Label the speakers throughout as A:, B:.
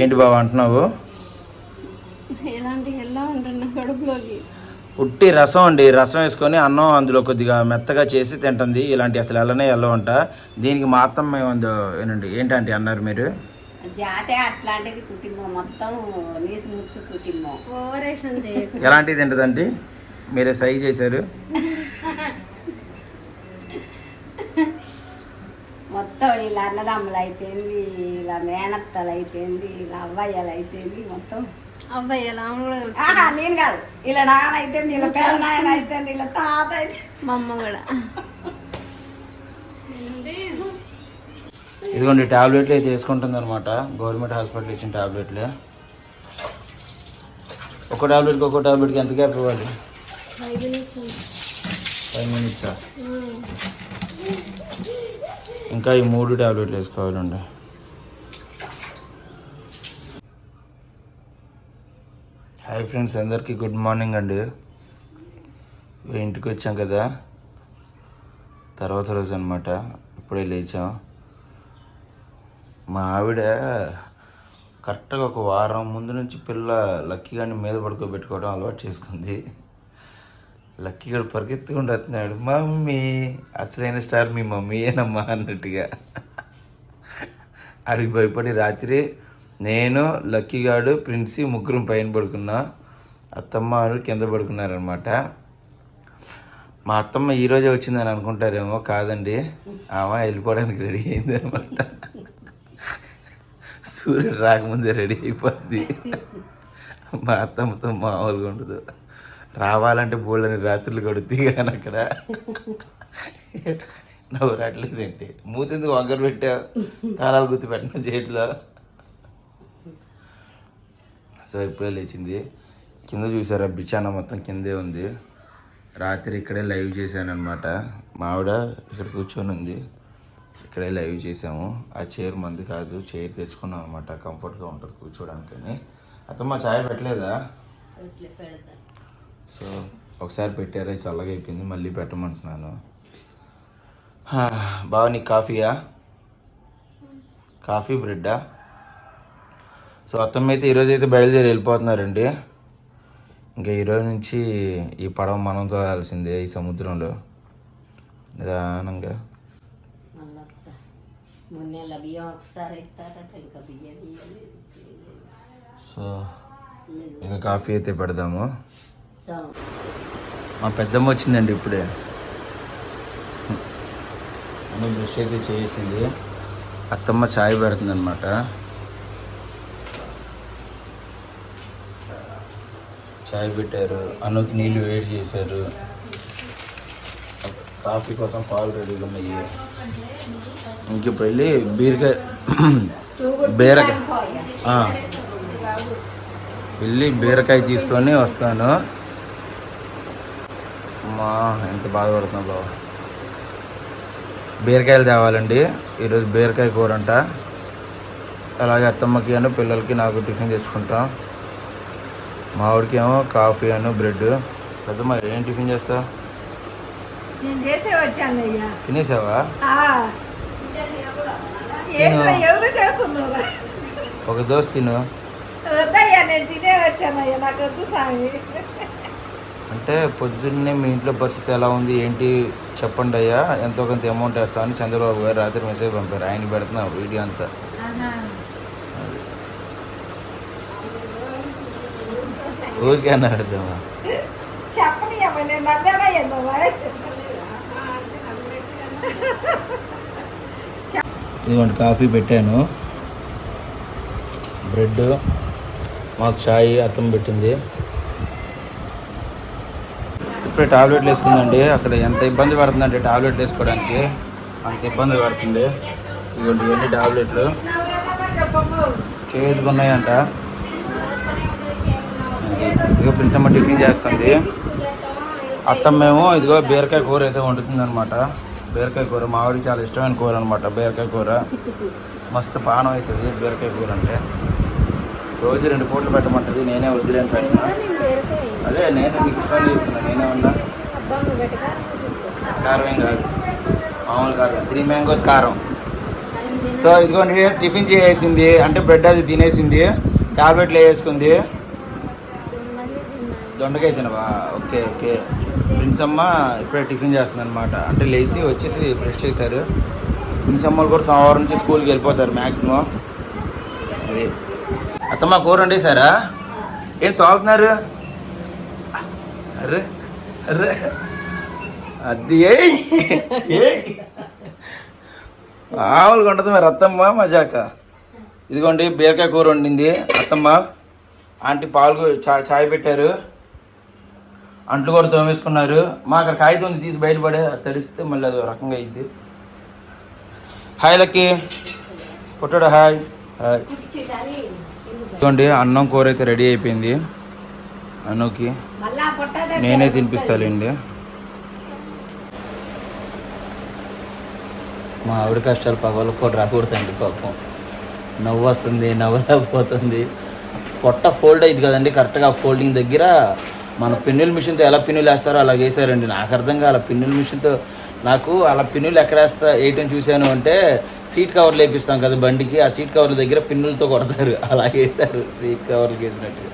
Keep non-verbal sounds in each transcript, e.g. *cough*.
A: ఏంటి బాబు అంటున్నావు?
B: ఎలాంటి ఎలా ఉంటున్నా కడుపులోకి?
A: ఉట్టి రసం అండి. రసం వేసుకొని అన్నం అందులో కొద్దిగా మెత్తగా చేసి తింటుంది. ఇలాంటి అసలు ఎల్లనే ఎల్లవంట దీనికి మాత్రం మేము ఏనండి ఏంటంటే అన్నారు మీరు?
C: జాతే అట్లాంటిది కుటుంబం. మొత్తం నీసు ముచ్చు కుటుంబం.
B: ఓవరేషన్ చేయకు.
A: ఎలాంటిది తింటదండి మీరే సై చేశారు *laughs*
C: మొత్తం ఇలా అన్నదమ్ములు అయితేంది ఇలా మేనత్తలు అయితేంది ఇలా అవ్వయ్యలు అయితేంది మొత్తం
B: అబ్బాయి ఎలా
C: ఆహా, నేను కాదు. ఇలా నాన్న అయితేంది ఇలా పెద్ద నాయన అయితేంది ఇలా తాత అయితే
B: మా అమ్మ కూడా.
A: ఇదిగోండి టాబ్లెట్లు అయితే వేసుకుంటుంది అనమాట గవర్నమెంట్ హాస్పిటల్ ఇచ్చిన టాబ్లెట్లే. ఒక టాబ్లెట్కి ఒక టాబ్లెట్కి ఎంత గ్యాప్ ఇవ్వాలి? ఫైవ్ మినిట్సా? ఇంకా ఈ మూడు టాబ్లెట్లు వేసుకోవాలండి. హాయ్ ఫ్రెండ్స్ అందరికీ గుడ్ మార్నింగ్ అండి. ఇంటికి వచ్చాం కదా. తర్వాత రోజు అనమాట ఇప్పుడే లేచాం. మా ఆవిడ కరెక్ట్గా ఒక వారం ముందు నుంచి పిల్ల లక్కీ గారిని మీద పడుకోబెట్టుకోవడం అలవాటు చేసుకుంది. లక్కీ గారు వస్తున్నాడు మమ్మీ అసలైన స్టార్ మీ మమ్మీయేనమ్మా అన్నట్టుగా. అడిగి భయపడి రాత్రి నేను లక్కీ గాడు ముగ్గురం పైన పడుకున్నా అత్తమ్మ కింద పడుకున్నారనమాట మా అత్తమ్మ ఈరోజే వచ్చిందని అనుకుంటారేమో కాదండి. ఆమె వెళ్ళిపోవడానికి రెడీ అయింది అనమాట సూర్యుడు రాకముందే రెడీ అయిపోద్ది. మా అత్తమ్మతో మామూలుగా ఉండదు. రావాలంటే బోళ్ళని రాత్రులు గడుద్ది కానీ అక్కడ. నవ్వు రావట్లేదండి మూతిందుకు వంకర పెట్టావు తాళాలు గుర్తుపెట్టిన చేతిలో సో ఇప్పుడే లేచింది. కింద చూసారా బిచానా మొత్తం కిందే ఉంది. రాత్రి ఇక్కడే లైవ్ చేశాను అనమాట మావిడ ఇక్కడ కూర్చొని ఉంది. ఇక్కడే లైవ్ చేసాము ఆ చైర్ మంది కాదు చైర్ తెచ్చుకున్నాం అనమాట కంఫర్ట్గా ఉంటుంది కూర్చోడానికని మా చాయ్ పెట్టలేదా? సో ఒకసారి పెట్టారే చల్లగా అయిపోయింది మళ్ళీ పెట్టమంటున్నాను. హా, బావ నీ కాఫీయా? కాఫీ బ్రెడ్డా? సో అత్తమ్మ అయితే ఈరోజు అయితే బయలుదేరి వెళ్ళిపోతున్నారండి. ఇంకా ఈరోజు నుంచి ఈ పడవ మనం తోలాల్సిందే ఈ సముద్రంలో. నిదానంగా. సో ఇంకా కాఫీ అయితే పెడదాము. మా పెద్దమ్మ వచ్చిందండి ఇప్పుడే. అన్ని బ్రష్ అయితే చేసింది. అత్తమ్మ చాయ్ పెడుతుంది అనమాట చాయ్ పెట్టారు. అనుకి నీళ్ళు వేడి చేశారు. కాఫీ కోసం పాలు రెడీగా ఉన్నాయి. ఇంక ఇప్పుడు వెళ్ళి బీరకాయ బీరకాయ. వెళ్ళి బీరకాయ తీసుకొని వస్తాను. అమ్మా ఎంత బాధపడుతున్నా బాబు బీరకాయలు తేవాలండి. ఈరోజు బీరకాయ కూర అంట అలాగే అత్తమ్మకి అను పిల్లలకి నాకు టిఫిన్ తెచ్చుకుంటాం. మా ఆవిడకి ఏమో కాఫీ అను బ్రెడ్. పెద్దమ్మ ఏం టిఫిన్ చేస్తావు
D: నేను చేసే వచ్చాను అయ్యా
A: తినేసావా ఒక దోశ తిను.
D: వద్దయ్యా నేను తినే వచ్చానయ్యా నాకు వద్దు స్వామి.
A: అంటే పొద్దున్నే మీ ఇంట్లో పరిస్థితి ఎలా ఉంది ఏంటి? చెప్పండి అయ్యా. ఎంతో కొంత అమౌంట్ వేస్తామని చంద్రబాబు గారు రాత్రి మెసేజ్ పంపారు. ఆయన పెడుతున్నా వీడియో అంతా. ఊరికే అన్నా పెద్దమ్మా
D: చెప్పని అమ్మ నేను నమ్మానయ్యా
A: ఇదిగోండి కాఫీ పెట్టాను. బ్రెడ్ మాకు చాయ్ అర్థం పెట్టింది. ఇప్పుడే టాబ్లెట్లు వేసుకుందండి. అసలు ఎంత ఇబ్బంది పడుతుందంటే టాబ్లెట్లు వేసుకోవడానికి. అంత ఇబ్బంది పడుతుంది. ఇదిగోండి ఇవన్నీ టాబ్లెట్లు. చేదుకున్నాయంట ఇదిగో ప్రిన్సమ్మ టిఫిన్ చేస్తుంది. అత్తమ్మేమో ఇదిగో బీరకాయ కూర అయితే వండుతుంది అనమాట బీరకాయ కూర మా చాలా ఇష్టమైన కూర అనమాట బీరకాయ కూర. మస్తు పానం అవుతుంది బీరకాయ కూర అంటే. రోజు రెండు పూటలు పెట్టమంటది నేనే వద్దులేని పెట్టినా? అదే నేనే నీకు ఇష్టం చెప్తున్నా నేనే ఉన్నా? కారం ఏం కాదు. మామూలు కారం. త్రీ మ్యాంగోస్ కారం. సో ఇదిగోండి టిఫిన్ చేసేసింది అంటే బ్రెడ్ అది తినేసింది టాబ్లెట్లు వేసుకుంది. దొండకాయ తినవా? Okay okay. ప్రిన్స్ అమ్మ ఇప్పుడే టిఫిన్ చేస్తుంది అనమాట అంటే లేచి వచ్చేసి బ్రష్ చేశారు. ప్రిన్స్ అమ్మలు కూడా సోమవారం నుంచి స్కూల్కి వెళ్ళిపోతారు మ్యాక్సిమం అది అత్తమ్మ కూర వండేశారా ఏంటి తోలుతున్నారు? Array array. అది ఏ ఏయ్. మామూలుగా మరి అత్తమ్మ మజాక. ఇదిగోండి బీరకాయ కూర వండింది అత్తమ్మ. ఆంటీ పాలు చాయ్ పెట్టారు. అంట్లు కూడా తోమేసుకున్నారు. మా అక్కడ కాగితం ఉంది తీసి బయటపడే అది తడిస్తే మళ్ళీ అదో రకంగా అయింది. Hi Lucky. పుట్టాడు హాయ్. ఇదిగోండి అన్నం కూర అయితే రెడీ అయిపోయింది. అనుకి నేనే తినిపిస్తాలేండి.
E: మా ఆవిడ కష్టాలు పగలు కూడా రాకూడదండి పాపం. నవ్వు వస్తుంది నవ్వలేకపోతుంది. పొట్ట ఫోల్డ్ అయింది కదండి కరెక్ట్గా ఫోల్డింగ్ దగ్గర. మన పిన్నుల మిషన్తో ఎలా పిన్నులు వేస్తారో అలా వేసారండి నాకు అర్థం కాల పిన్నుల మిషన్తో నాకు అలా పిన్నులు ఎక్కడ వేస్తా వేయటం చూశాను అంటే సీట్ కవర్లు వేపిస్తాం కదా బండికి ఆ సీట్ కవర్ల దగ్గర పిన్నులతో కొడతారు. అలా వేసారు సీట్ కవర్లు వేసినట్టు.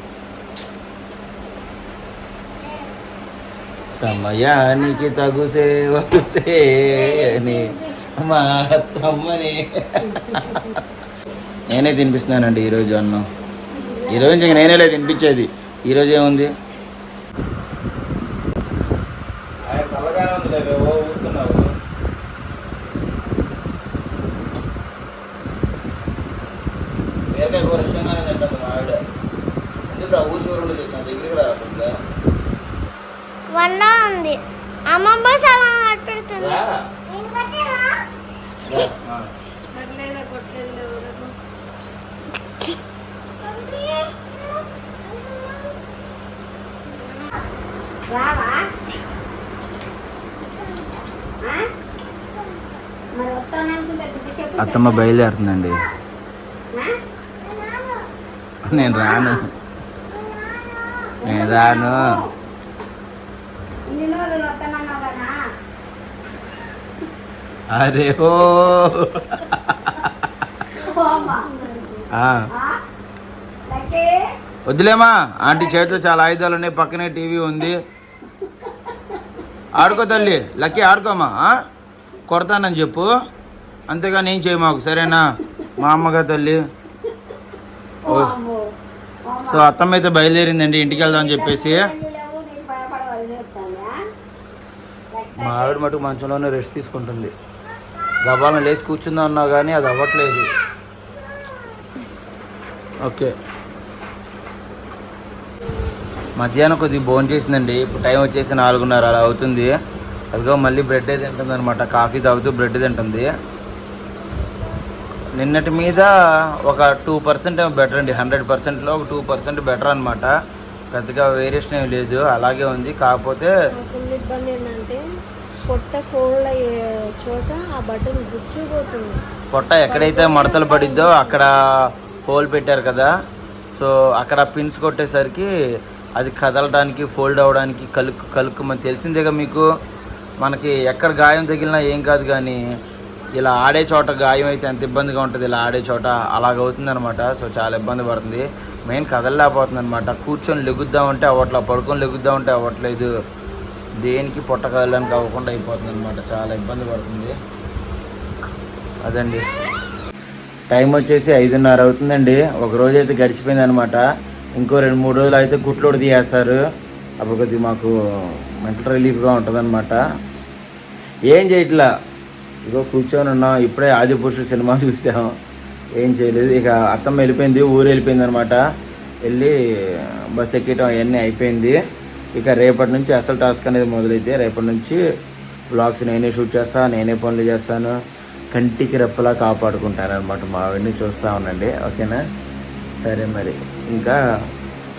E: సమయానికి తగు సేవలు చేయని మా తమ్మని నేనే తినిపిస్తున్నానండి ఈరోజు అన్నం. ఈరోజు ఇంక నేనేలే తినిపించేది. ఈరోజు ఏముంది
A: చల్లగానే ఉంది ఓ ఊరుతున్నావు
E: బీరకాయ కూర ఇష్టంగానే తింటుంది మా ఆవిడ ఎందుకు ఆ ఊసి కూర తింటాను దగ్గరికి రావట్లేదుగా
F: వల్ల ఉంది అమ్మ బస్ అలా పెడుతుంది
E: రా. రా.
B: పడలేదా కొట్టలేదు ఎవరు
C: రావా ఆ? మరి వస్తాను అనుకుంటే చెప్పు
A: అత్తమ్మ బయలుదేరుతుందండి? నేను రాను. నేను రాను. అరే ఓ. వద్దులేమా ఆంటీ చేతిలో చాలా ఆయుధాలు ఉన్నాయి పక్కనే టీవీ ఉంది. ఆడుకో తల్లి లక్కీ ఆడుకోమా? కొడతానని చెప్పు. అంతేగాని ఏం చేయ మాకు సరేనా? మా అమ్మగా తల్లి. సో అత్తమ్మ అయితే బయలుదేరిందండి ఇంటికి వెళ్దామని చెప్పేసి. మా ఆవిడ మటుకు మంచంలోనే రెస్ట్ తీసుకుంటుంది. గబాలను లేచి కూర్చుందా అన్నా కానీ అది అవ్వట్లేదు. ఓకే. మధ్యాహ్నం కొద్దిగా భోజనం చేసిందండి. ఇప్పుడు టైం వచ్చేసి నాలుగున్నర అలా అవుతుంది. అదిగో మళ్ళీ బ్రెడ్ తింటుంది అనమాట కాఫీ తాగుతూ బ్రెడ్ తింటుంది. నిన్నటి మీద ఒక టూ పర్సెంట్ బెటర్ అండి. హండ్రెడ్ పర్సెంట్లో ఒక టూ పర్సెంట్ బెటర్ అనమాట పెద్దగా వేరియేషన్ ఏం లేదు. అలాగే ఉంది. కాకపోతే
B: నాకున్న ఇబ్బంది ఏంటంటే పొట్ట ఫోల్డ్ అయ్యే చోట ఆ బటన్ గుచ్చుపోతుంది
A: పొట్ట ఎక్కడైతే మడతలు పడిద్దో అక్కడ హోల్ పెట్టారు కదా. సో అక్కడ పిన్స్ కొట్టేసరికి అది కదలడానికి ఫోల్డ్ అవ్వడానికి కలుకు కలుకు మనకు తెలిసిందేగా మీకు? మనకి ఎక్కడ గాయం తగిలినా ఏం కాదు కానీ ఇలా ఆడే చోట గాయం అయితే ఎంత ఇబ్బందిగా ఉంటుంది ఇలా ఆడే చోట అలాగవుతుందనమాట సో చాలా ఇబ్బంది పడుతుంది. మెయిన్ కదలలేకపోతుంది అనమాట కూర్చొని లెగుద్దామంటే అవ్వట్లేదు పడుకొని లెగుద్దామంటే అవ్వట్లేదు. దేనికి పొట్ట కదలడానికి అవ్వకుండా అయిపోతుంది అనమాట చాలా ఇబ్బంది పడుతుంది. అదండి. టైం వచ్చేసి ఐదున్నర అవుతుందండి. ఒక రోజు అయితే గడిచిపోయింది అనమాట ఇంకో రెండు మూడు రోజులు అయితే గుట్లోడు తీయేస్తారు. అప్పుడు కొద్దిగా మాకు మెంటల్ రిలీఫ్గా ఉంటుంది ఏం చేయట్లా? ఇగో కూర్చొని ఉన్నాం ఇప్పుడే ఆదిపురుషుడు సినిమా చూసాం. ఏం చేయలేదు. ఇక అత్తమ్మ వెళ్ళిపోయింది ఊరు వెళ్ళిపోయింది అనమాట వెళ్ళి బస్ ఎక్కటం అవన్నీ అయిపోయింది. ఇక రేపటి నుంచి అసలు టాస్క్ అనేది మొదలైతే రేపటి నుంచి బ్లాగ్స్ నేనే షూట్ చేస్తాను నేనే పనులు చేస్తాను. కంటికి రెప్పలా కాపాడుకుంటాను అనమాట మా అవన్నీ చూస్తూ ఉండండి. ఓకేనా? సరే మరి. ఇంకా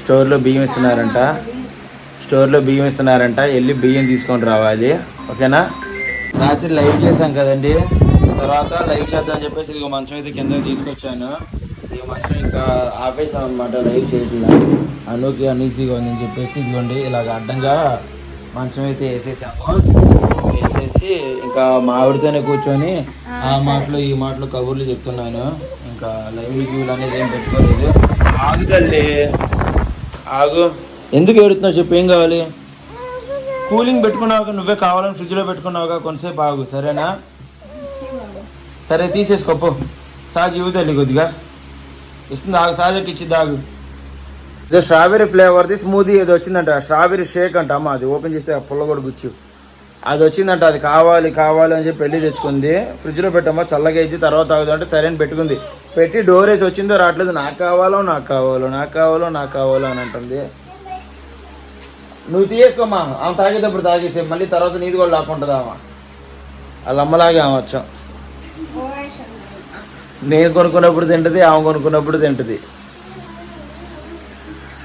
A: స్టోర్లో బియ్యం ఇస్తున్నారంట. స్టోర్లో బియ్యం ఇస్తున్నారంట. వెళ్ళి బియ్యం తీసుకొని రావాలి. ఓకేనా? రాత్రి లైవ్ చేశాం కదండి. తర్వాత లైవ్ చేద్దాం అని చెప్పేసి ఇదిగో మంచం అయితే కింద తీసుకొచ్చాను. ఈ మంచం ఇంకా ఆపేసాం అనమాట లైవ్ చేయట్లా అనుకి అనీజీగా ఉందని చెప్పేసి ఇదిగోండి ఇలాగ అడ్డంగా మంచం అయితే వేసేసాము వేసేసి ఇంకా మా ఆవిడతోనే కూర్చొని ఆ మాటలు ఈ మాటలు కబుర్లు చెప్తున్నాను. ఇంకా లైవ్ రివ్యూలు అనేది ఏం పెట్టుకోలేదు. ఆగు తల్లి. ఆగు. ఎందుకు ఏడుతున్నావు చెప్పు ఏం కావాలి? కూలింగ్ పెట్టుకున్నావు నువ్వే కావాలని ఫ్రిడ్జ్లో పెట్టుకున్నావుగా కొంతసేపు ఆగు సరేనా? సరే తీసేసుకోపో సాగు ఇవ్వదండి కొద్దిగా. ఇస్తుంది ఆగు సాజకి ఇచ్చి దాగు ఇదే స్ట్రాబెరీ ఫ్లేవర్ది స్మూదీ ఏదో వచ్చిందంట స్ట్రాబెరీ షేక్ అంట అమ్మ అది ఓపెన్ చేస్తే ఆ పుల్ల కూడా గుచ్చు. అది వచ్చిందంట అది కావాలి కావాలి అని చెప్పి వెళ్ళి తెచ్చుకుంది. ఫ్రిడ్జ్లో పెట్టమ్మా చల్లగా అయితే తర్వాత తాగుదు అంటే సరే అని పెట్టుకుంది. పెట్టి డోరేజ్ వచ్చిందో రావట్లేదు నాకు కావాలో నాకు కావాలో నాకు కావాలో నాకు కావాలో అని అంటుంది. నువ్వు తీయేసుకోమ్మా. ఆమె తాగేటప్పుడు తాగేసే మళ్ళీ తర్వాత నీది కూడా లాక్కుంటుందా ఆమె. వాళ్ళ అమ్మలాగే ఆమె వచ్చాం. నేను కొనుక్కున్నప్పుడు తింటది ఆమె కొనుక్కున్నప్పుడు తింటది.